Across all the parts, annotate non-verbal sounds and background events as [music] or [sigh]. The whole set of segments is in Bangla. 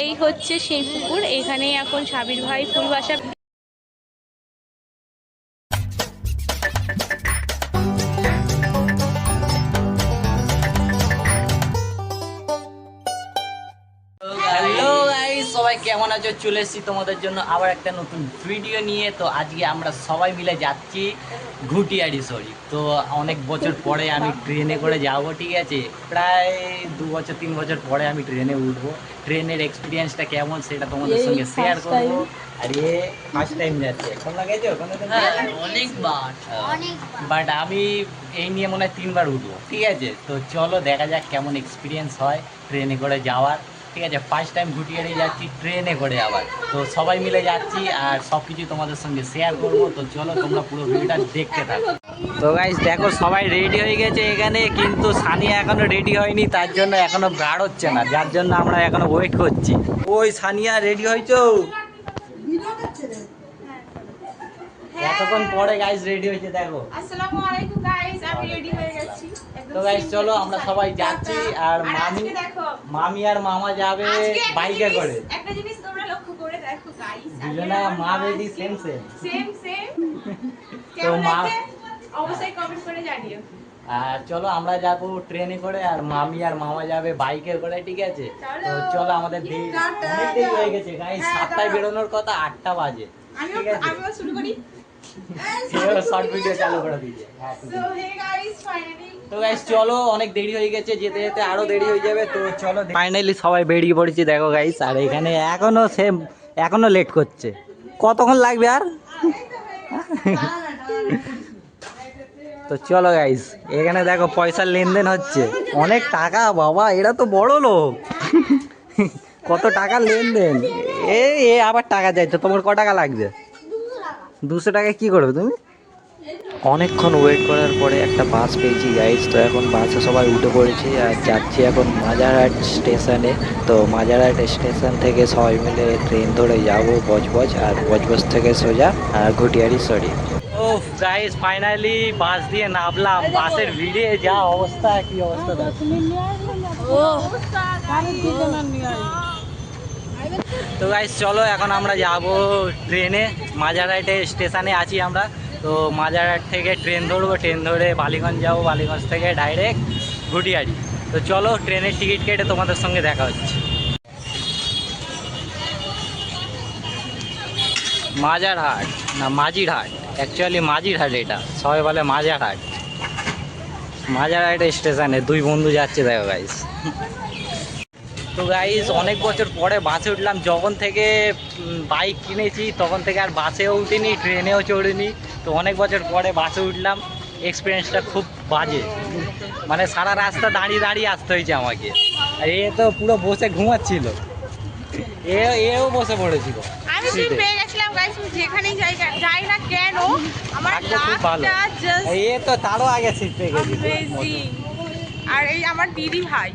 এই হচ্ছে সেই পুকুর এখানে এখন সাবির ভাই ফুল বাসা সবাই কেমন আছো? চলে এসেছি তোমাদের জন্য আবার একটা নতুন ভিডিও নিয়ে। তো আজকে আমরা সবাই মিলে যাচ্ছি ঘুটিয়ারি শরীফ তো অনেক বছর পরে আমি ট্রেনে করে যাব ঠিক আছে? প্রায় দু বছর তিন বছর পরে আমি ট্রেনে উঠবো। ট্রেনের এক্সপিরিয়েন্সটা কেমন সেটা তোমাদের সঙ্গে শেয়ার করব। আর এ ফার্স্ট টাইম যাচ্ছে কেমন লাগেছে হ্যাঁ অনেকবার বাট আমি এই নিয়ে মনে হয় তিনবার উঠবো ঠিক আছে? তো চলো দেখা যাক কেমন এক্সপিরিয়েন্স হয় ট্রেনে করে যাওয়ার। ঠিক আছে ফার্স্ট টাইম ঘুটিয়ারে যাচ্ছি ট্রেনে করে আবার। তো সবাই মিলে যাচ্ছি আর সব কিছু তোমাদের সঙ্গে শেয়ার করব। তো চলো, তোমরা পুরো ভিডিওটা দেখতে থাকো। তো গাইজ দেখো, সবাই রেডি হয়ে গেছে এখানে, কিন্তু সানিয়া এখনও রেডি হয়নি, তার জন্য এখনও গার হচ্ছে না। যার জন্য আমরা এখনও ওয়েট করছি। ওই সানিয়া রেডি হয়েছো? এতক্ষণ পরে গাইজ রেডি হয়েছে দেখো। আসসালামু আলাইকুম গাইস আমি রেডি হয়ে গেছি। তো গাইজ চলো আমরা সবাই যাচ্ছি আর মামি মামি আর মামা যাবে বাইকে করে একটা জিনিস তোমরা লক্ষ্য করে দেখো গাইস দুজনা মা বেদি সেম সেম সেম সেম তো মা অবশ্যই কমেন্ট করে জানিও। আর চলো আমরা যাব ট্রেনে করে আর মামি আর মামা যাবে বাইকে করে ঠিক আছে? তো চলো। আমাদের দেরি অনেক দেরি হয়ে গেছে হ্যাঁ, সাতটায় বেরোনোর কথা আটটা বাজে আমিও ঠিক আছে? আমিও শুরু করি। শর্ট ভিডিও চালু করে দিয়েছে। সো হে গাইস ফাইনালি তো গাইস চলো অনেক দেরি হয়ে গেছে যেতে যেতে আরও দেরি হয়ে যাবে তো চলো ফাইনালি সবাই বেরিয়ে পড়েছি দেখো গাইস আর এখানে এখনও লেট করছে। কতক্ষণ লাগবে আর? [laughs] তো চলো গাইস এখানে দেখো পয়সার লেনদেন হচ্ছে। অনেক টাকা বাবা এরা তো বড় লোক। [laughs] কত টাকা লেনদেন? এ এ আবার টাকা চাইছো তোমার ক টাকা লাগবে? দুশো টাকা কি করবে তুমি? অনেকক্ষণ ওয়েট করার পরে একটা বাস পেয়েছি গাইজ তো এখন বাসে সবাই উঠে পড়েছি আর যাচ্ছি এখন মাজারহাট স্টেশনে। তো মাজারহাট স্টেশন থেকে সবাই মিলে ট্রেন ধরে যাব বজবজ আর বজবজ থেকে সোজা আর ঘটিয়ারি সরি ও গাইস ফাইনালি বাস দিয়ে নামলাম। বাসের ভিড়ে যা অবস্থা কি অবস্থা দেখো। তো গাইস চলো, এখন আমরা যাব ট্রেনে মাজারহাটে স্টেশনে আছি আমরা। তো মাজারহাট থেকে ট্রেন ধরবো। ট্রেন ধরে বালিগঞ্জ যাব। বালিগঞ্জ থেকে ডাইরেক্ট ঘুটিয়ারি তো চলো ট্রেনের টিকিট কেটে তোমাদের সঙ্গে দেখা হচ্ছে। মাজারহাট না, মাঝিরহাট। অ্যাকচুয়ালি মাঝিরহাট এটা। সবাই বলে মাজারহাট মাজারহাট স্টেশনে দুই বন্ধু যাচ্ছে, দেখো গাইস তো গাইস অনেক বছর পরে বাসে উঠলাম। যখন থেকে বাইক কিনেছি তখন থেকে আর বাসেও উঠিনি ট্রেনেও চড়িনি। তো অনেক বছর পরে বাসে উঠলাম। এক্সপিরিয়েন্সটা খুব বাজে। মানে সারা রাস্তা দাঁড়িয়ে দাঁড়িয়ে আসতে হয়েছে আমাকে। আর এ তো পুরো বসে ঘুমাচ্ছিল। এ এও বসে পড়েছিল। আমি সিট পেয়ে গেছিলাম গাইস যাই যাই না কেন আমার লাকটা জাস্ট এ তো তারও আগে সিট পেয়ে গেছিল আর এই আমার দিদি ভাই।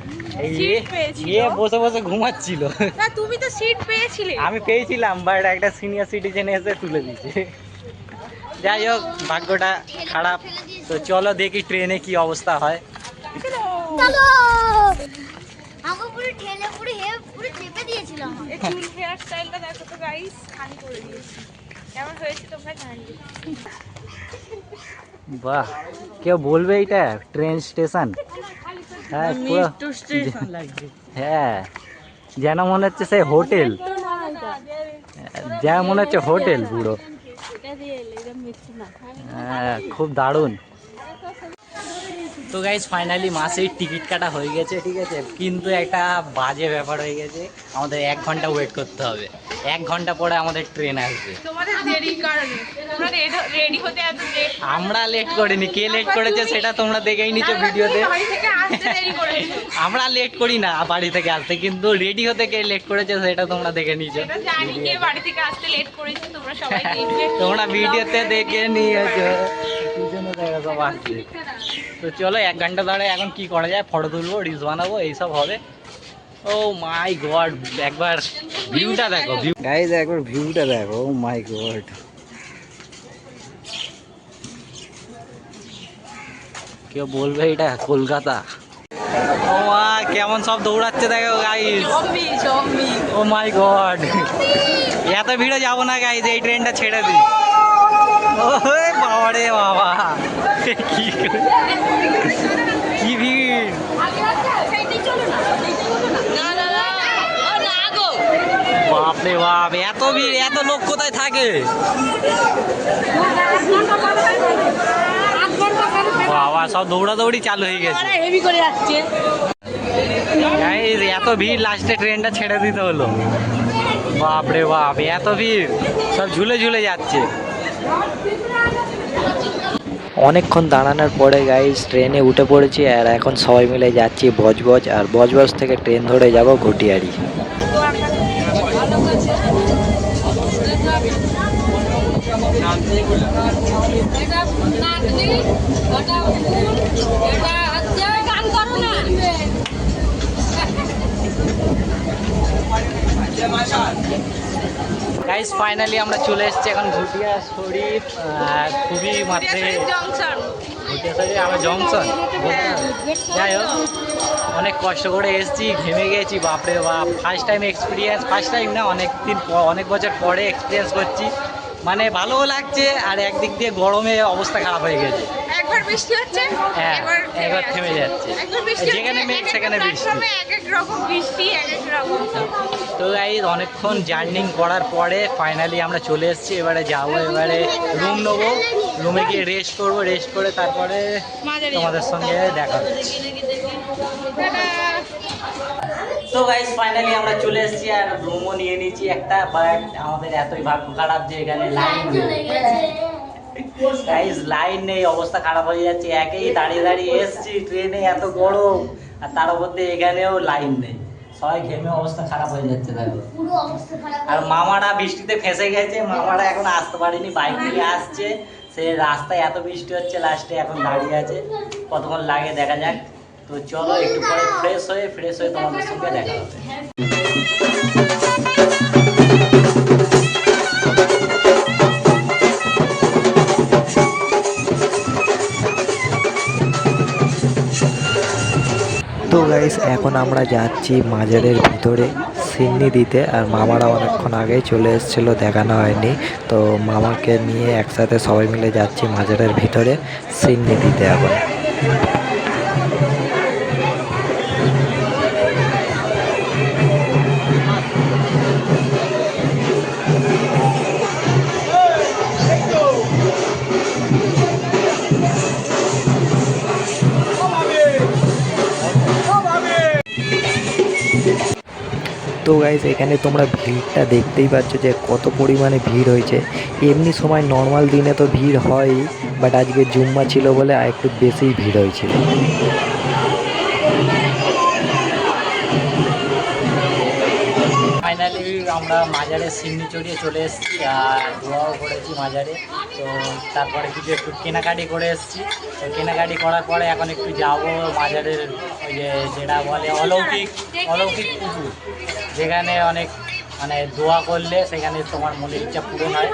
সিট এ- পেয়েছিল? এ বসে বসে ঘুমাচ্ছিল। না তুমি তো সিট পেয়েছিলে। আমি পেয়েছিলাম বাট একটা সিনিয়র সিটিজেন এসে তুলে দিচ্ছে যাই হোক ভাগ্যটা খারাপ। তো চলো দেখি ট্রেনে কি অবস্থা হয়। চলো। আমাকে পুরো ঠেলে পুরো হে পুরো চেপে দিয়েছিল আমাকে। এই চুল হেয়ার স্টাইলটা দেখো তো গাইস খালি করে দিয়েছি। কেমন হয়েছে তোমরা জানিও। বাহ কেউ বলবে এটা ট্রেন স্টেশন হ্যাঁ হ্যাঁ যেন মনে হচ্ছে সেই হোটেল। যা মনে হচ্ছে হোটেল পুরো। হ্যাঁ খুব দারুণ। তো গাইজ ফাইনালি মাসের টিকিট কাটা হয়ে গেছে ঠিক আছে? কিন্তু একটা বাজে ব্যাপার হয়ে গেছে আমাদের এক ঘণ্টা ওয়েট করতে হবে। এক ঘণ্টা পরে আমাদের ট্রেন আসবে। আমরা লেট করিনি। কে লেট করেছে সেটা তোমরা দেখেই নিচ্ছ ভিডিওতে আমরা লেট করি না বাড়ি থেকে আসতে কিন্তু রেডি হতে কে লেট করেছে সেটা তোমরা দেখে করেছে তোমরা ভিডিওতে দেখে নিয়েছো। সব আসছে। তো চলো এক ঘণ্টা ধরে এখন কি করা যায়? ফটো তুলবো রিলস বানাবো এইসব হবে। ও মাই গড একবার ভিউটা দেখো ভিউ গাইজ একবার ভিউটা দেখো ও মাই গড কেউ বলবে এটা কলকাতা? ও মা কেমন সব দৌড়াচ্ছে দেখো guys zombie zombie oh my god এত ভিড়ে যাব না গাইজ এই ট্রেনটা ছেড়ে দিই। ওরে বাবা রে বাবা। বাপরে বাপ, এত ভিড়, এত লোক কোথায় থাকে? বাবা, সব দৌড়াদৌড়ি চালু হয়ে গেছে। করে যাচ্ছে এত ভিড় লাস্টে ট্রেনটা ছেড়ে দিতে হলো। বাপরে বাপ, এত ভিড়, সব ঝুলে ঝুলে যাচ্ছে। অনেকক্ষণ দাঁড়ানোর পরে গাইজ ট্রেনে উঠে পড়েছি আর এখন সবাই মিলে যাচ্ছি বজবজ। আর বজবজ থেকে ট্রেন ধরে যাব ঘটিয়ারি। গাইস ফাইনালি আমরা চলে এসেছি এখন ঘুটিয়া শরীফ আর খুবই মাত্রে শরীফ আমার জংশন যাই হোক অনেক কষ্ট করে এসেছি ঘেমে গেছি বাপরে বাপ। First time experience first time না অনেক দিন অনেক বছর পরে এক্সপিরিয়েন্স করছি। মানে ভালোও লাগছে আর একদিক দিয়ে গরমে অবস্থা খারাপ হয়ে গেছে। একবার বৃষ্টি হচ্ছে? হ্যাঁ একবার একবার থেমে যাচ্ছে। যেখানে মেঘ সেখানে বৃষ্টি। এক এক রকম বৃষ্টি এক এক রকম। তো গাইজ অনেকক্ষণ জার্নিং করার পরে ফাইনালি আমরা চলে এসেছি। এবারে যাব এবারে রুম নেব। রুমে গিয়ে রেস্ট করব রেস্ট করে তারপরে তোমাদের সঙ্গে দেখা হচ্ছে। তো গাইজ ফাইনালি আমরা চলে এসেছি আর রুমও নিয়ে নিয়েছি একটা বাট আমাদের এতই ভাগ্য খারাপ যে এখানে লাইন গাইজ লাইন নেই অবস্থা খারাপ হয়ে যাচ্ছে একেই দাঁড়িয়ে দাঁড়িয়ে এসেছি ট্রেনে এত গরম আর তার মধ্যে এখানেও লাইন নেই। সবাই ঘেমে অবস্থা খারাপ হয়ে যাচ্ছে দেখো। আর মামারা বৃষ্টিতে ফেসে গেছে মামারা এখন আসতে পারেনি বাইক নিয়ে আসছে। সে রাস্তায় এত বৃষ্টি হচ্ছে লাস্টে এখন দাঁড়িয়ে আছে। কতক্ষণ লাগে দেখা যাক। তো চলো একটু পরে ফ্রেশ হয়ে ফ্রেশ হয়ে তোমাদের সঙ্গে দেখা হবে। এখন আমরা যাচ্ছি মাজারের ভিতরে, সিন্নি দিতে, আর মামারা অনেকক্ষণ আগেই চলে এসেছিল, দেখানো হয়নি। তো মামাকে নিয়ে একসাথে সবাই মিলে যাচ্ছি মাজারের ভিতরে, সিন্নি দিতে এখন। গাইজ এখানে তোমরা ভিড়টা দেখতেই পাচ্ছ যে কত পরিমাণে ভিড় হয়েছে। এমনি সময় নর্মাল দিনে তো ভিড় হয়ই বাট আজকে জুম্মা ছিল বলে আর একটু বেশিই ভিড় হয়েছে আমরা মাজারে সিমনি চড়িয়ে চলে এসেছি, আর দোয়াও করেছি মাজারে। তো তারপরে কিছু একটু কেনাকাটি করে এসেছি। তো কেনাকাটি করার পরে এখন একটু যাব মাজারের ওই যে যেটা বলে অলৌকিক অলৌকিক পুকুর যেখানে অনেক মানে দোয়া করলে সেখানে তোমার মনের ইচ্ছা পূরণ হয়,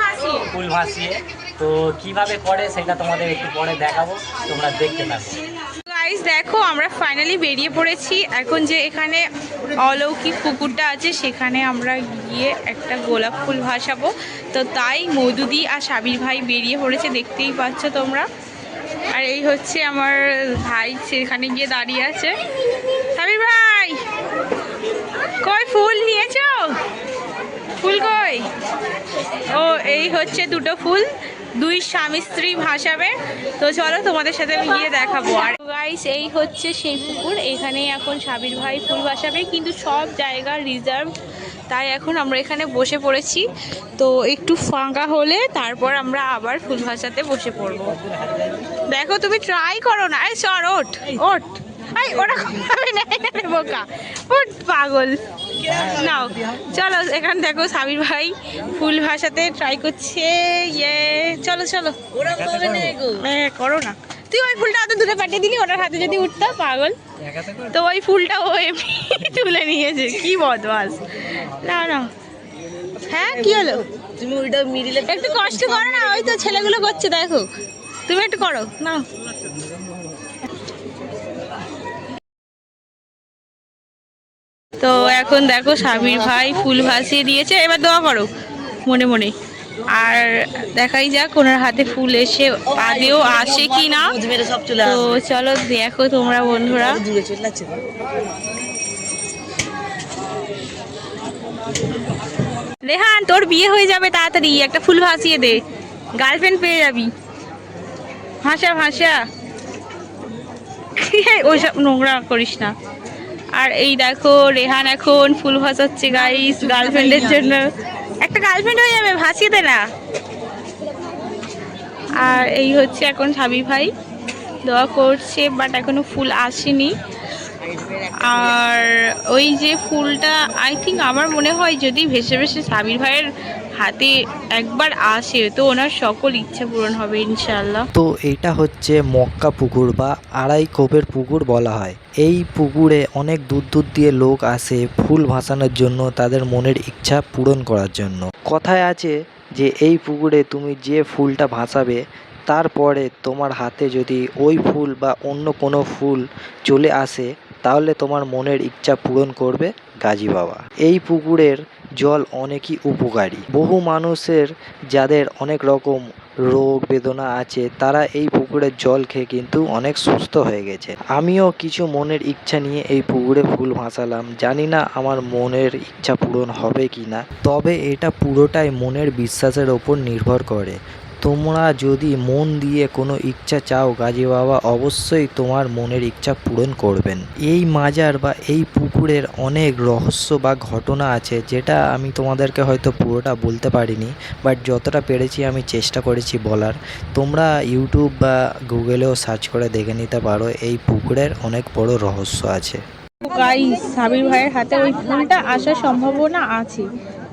ফুল ভাসিয়ে। তো কীভাবে করে সেটা তোমাদের একটু পরে দেখাবো, তোমরা দেখতে থাকো। গাইস দেখো, আমরা ফাইনালি বেরিয়ে পড়েছি। এখন যে এখানে অলৌকিক পুকুরটা আছে, সেখানে আমরা গিয়ে একটা গোলাপ ফুল ভাসাবো। তো তাই মধুদি আর সাবির ভাই বেরিয়ে পড়েছে, দেখতেই পাচ্ছ তোমরা। আর এই হচ্ছে আমার ভাই, সেখানে গিয়ে দাঁড়িয়ে আছে। সাবির ভাই! কই ফুল নিয়েছ? ফুল কই? ও, এই হচ্ছে দুটো ফুল। দুই স্বামী স্ত্রী ভাসাবে। তো চলো তোমাদের সাথে আমি গিয়ে দেখাবো। আর গাইস এই হচ্ছে সেই পুকুর। এখানে এখন সাবির ভাই ফুল ভাসাবে। কিন্তু সব জায়গা রিজার্ভ তাই এখন আমরা এখানে বসে পড়েছি। তো একটু ফাঁকা হলে তারপর আমরা আবার ফুল ভাসাতে বসে পড়ব। দেখো, তুমি ট্রাই করো না। সর ওট ওটা না বোকা ওঠ, পাগল। নাও। চলো, এখানে দেখো সাবির ভাই ফুল ভাসাতে ট্রাই করছে। ইয়ে চলো চলো। করো না। তুই ওই ফুলটা হাতে দূরে পাঠিয়ে দিলি ওনার হাতে যদি উঠতো, পাগল। তো ওই ফুলটা ও এমনি [laughs] তুলে নিয়েছে। কি বদমাস। না না। হ্যাঁ কি হলো? তুমি ওইটা মিডিলে একটু কষ্ট করো না, ওই তো ছেলেগুলো করছে, দেখো। তুমি একটু করো না তো এখন দেখো স্বামীর ভাই ফুল ভাসিয়ে দিয়েছে, এবার দোয়া করো, মনে মনে। আর দেখাই যাক ওনার হাতে ফুল এসে আদেও আসে কি না। তো চলো দেখো তোমরা বন্ধুরা। রেহান তোর বিয়ে হয়ে যাবে তাড়াতাড়ি। একটা ফুল ভাসিয়ে দে। গার্লফ্রেন্ড পেয়ে যাবি। ভাষা ভাষা ওইসব নোংরা করিস না। আর এই দেখো, রেহান এখন ফুল ভাসাচ্ছে গাইস গার্লফ্রেন্ডের জন্য। একটা গার্লফ্রেন্ড হয়ে যাবে, ভাসিয়ে দে না। আর এই হচ্ছে এখন সাবি ভাই। দোয়া করছে বাট এখনও ফুল আসেনি। আর ওই যে ফুলটা আই থিঙ্ক আমার মনে হয় যদি ভেসে ভেসে সাবির ভাইয়ের হাতে একবার আসে, তো ওনার সকল ইচ্ছা পূরণ হবে ইনশাল্লাহ তো এটা হচ্ছে মক্কা পুকুর বা আড়াই কোপের পুকুর বলা হয়। এই পুকুরে অনেক দূর দূর দিয়ে লোক আসে ফুল ভাসানোর জন্য তাদের মনের ইচ্ছা পূরণ করার জন্য। কথায় আছে যে, এই পুকুরে তুমি যে ফুলটা ভাসাবে তারপরে তোমার হাতে যদি ওই ফুল বা অন্য কোনো ফুল চলে আসে, তাহলে তোমার মনের ইচ্ছা পূরণ করবে গাজী বাবা। এই পুকুরের জল অনেকই উপকারী। বহু মানুষের, যাদের অনেক রকম রোগ বেদনা আছে, তারা এই পুকুরের জল খেয়ে কিন্তু অনেক সুস্থ হয়ে গেছে। আমিও কিছু মনের ইচ্ছা নিয়ে এই পুকুরে ফুল ভাসালাম। জানি না আমার মনের ইচ্ছা পূরণ হবে কি না তবে এটা পুরোটাই মনের বিশ্বাসের ওপর নির্ভর করে। তোমরা যদি মন দিয়ে কোনো ইচ্ছা চাও, গাজী বাবা, অবশ্যই তোমার মনের ইচ্ছা পূরণ করবেন। এই মাজার বা এই পুকুরের অনেক রহস্য বা ঘটনা আছে, যেটা আমি তোমাদেরকে হয়তো পুরোটা বলতে পারিনি বাট যতটা পেরেছি আমি চেষ্টা করেছি বলার। তোমরা ইউটিউব বা গুগলেও সার্চ করে দেখে নিতে পারো, এই পুকুরের অনেক বড় রহস্য আছে। গাইস সাবির ভাইয়ের হাতে ওই ফুলটা আসার সম্ভাবনা আছে।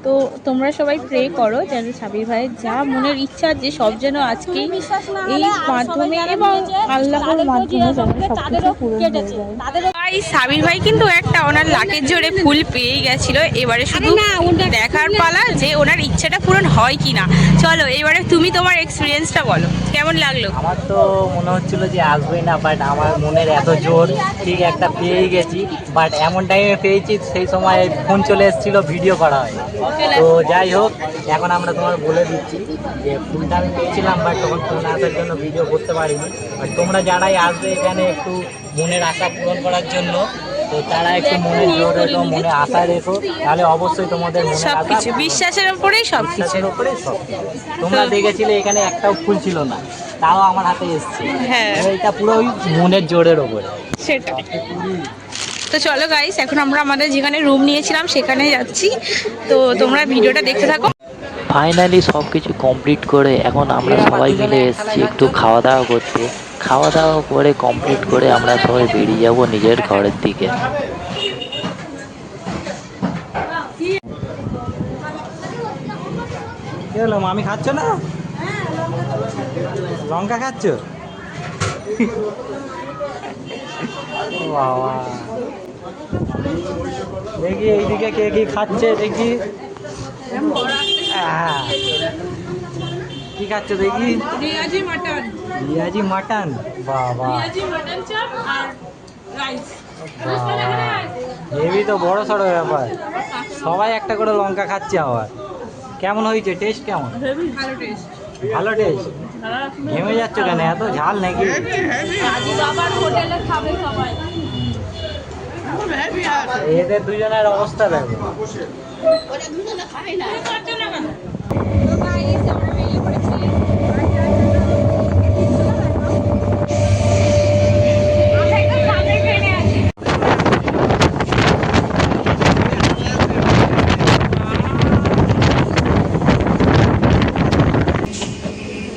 তো তোমরা সবাই প্রে করো যেন সাবির ভাই যা মনের ইচ্ছা যে সব যেন আজকেই এই মাধ্যমে এবং আল্লাহর মাধ্যমে যেন সবকিছু পূরণ হয়ে যায়। ভাই সাবির ভাই কিন্তু একটা ওনার লাকের জোরে ফুল পেয়ে গেছিল। এবারে শুধু দেখার পালা যে ওনার ইচ্ছাটা পূরণ হয় কি না চলো এবারে তুমি তোমার এক্সপিরিয়েন্সটা বলো। কেমন লাগল? আমার তো মনে হচ্ছিল যে আসবেই না বাট আমার মনের এত জোর ঠিক একটা পেয়ে গেছি। বাট এমন টাইমে পেয়েছি সেই সময় ফোন চলে এসেছিল ভিডিও করা হয়। তো যাই হোক এখন আমরা তোমার বলে দিচ্ছি যে ফুলটা আমি পেয়েছিলাম বাট তখন ফোন আসার জন্য ভিডিও করতে পারিনি। বাট তোমরা যারাই আসবে এখানে একটু মনের আশা পূরণ করার জন্য তো তারা একটু মনে জোর রেখো মনে আশা রেখো তাহলে অবশ্যই তোমাদের মনের আশা সবকিছু বিশ্বাসের উপরেই সবকিছু বিশ্বাসের উপরে সব তোমরা দেখেছিলে এখানে একটাও ফুল ছিল না তাও আমার হাতে এসছে। হ্যাঁ। এটা পুরো ওই মনের জোরের ওপরে সেটা তো চলো গাইস এখন আমরা আমাদের যেখানে রুম নিয়েছিলাম সেখানে যাচ্ছি। তো তোমরা ভিডিওটা দেখতে থাকো। ফাইনালি সব কিছু কমপ্লিট করে এখন আমরা সবাই মিলে এসেছি একটু খাওয়া দাওয়া করতে। খাওয়া দাওয়া করে কমপ্লিট করে আমরা সবাই বেরিয়ে যাব নিজের ঘরের দিকে। কি হলো মামি খাচ্ছ না? লঙ্কা খাচ্ছ? [laughs] বাবা। দেখি এইদিকে কে কি খাচ্ছে দেখি। আহ, কি খাচ্ছ দেখি? রিয়াজি মাটন। পিঁয়াজি মাটন? বাবা। মাটন চাপ আর রাইস। হেভি তো বড় সড়ো ব্যাপার। সবাই একটা করে লঙ্কা খাচ্ছে আবার। কেমন হয়েছে? টেস্ট কেমন? ভালো টেস্ট ভালো টেস্ট ঘেমে যাচ্ছ কেন? এত ঝাল নাকি? আবার হোটেলে খাবে সবাই। এদের দুজনের অবস্থা দেখো।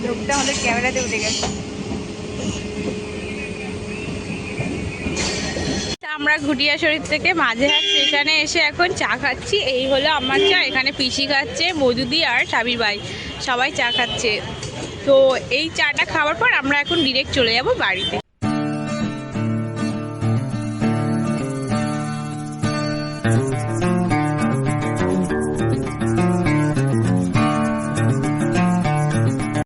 লোকটা আমাদের ক্যামেরাতে উঠে গেছে। আমরা ঘুটিয়া শরীর থেকে মাঝেহাট স্টেশনে এসে এখন চা খাচ্ছি। এই হলো আমার চা, এখানে পিসি খাচ্ছে মজুদি আর সাবির ভাই সবাই চা খাচ্ছে। তো এই চাটা খাওয়ার পর আমরা এখন ডিরেক্ট চলে যাব বাড়িতে।